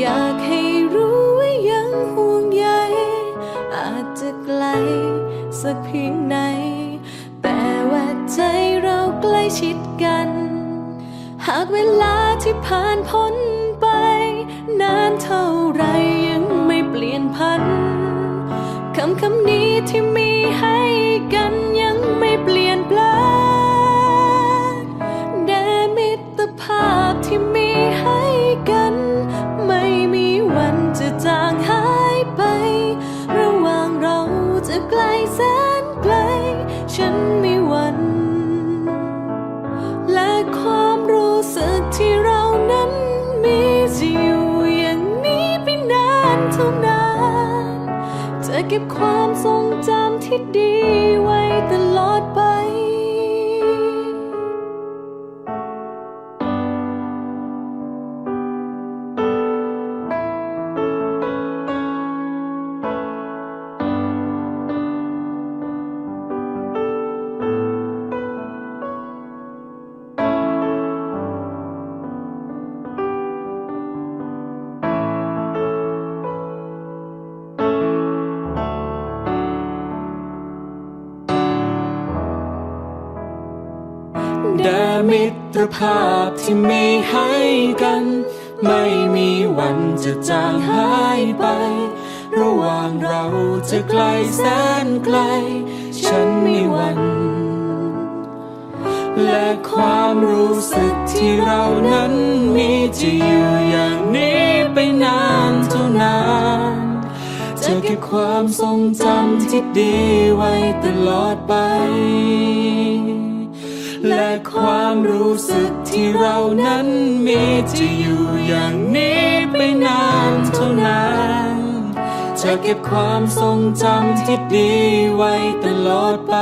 อยากให้รู้ว่ายังห่วงใยอาจจะไกลสักเพียงไหน แต่ว่าใจเราใกล้ชิดกัน หากเวลาที่ผ่านพ้น ท่านานจะเก็บความทรงจำที่ดีไว้ตลอดไป มิตรภาพที่มีให้กัน ไม่มีวันจะจางหายไป ระหว่างเราจะไกลแสนไกล ฉันไม่หวัน และความรู้สึกที่เรานั้นมีจะอยู่อย่างนี้ไปนานเท่านานจะเก็บความทรงจำที่ดีไว้ตลอดไป และความรู้สึกที่เรานั้นมีจะอยู่อย่างนี้ไปนานเท่านานจะเก็บความทรงจำที่ดีไว้ตลอดไป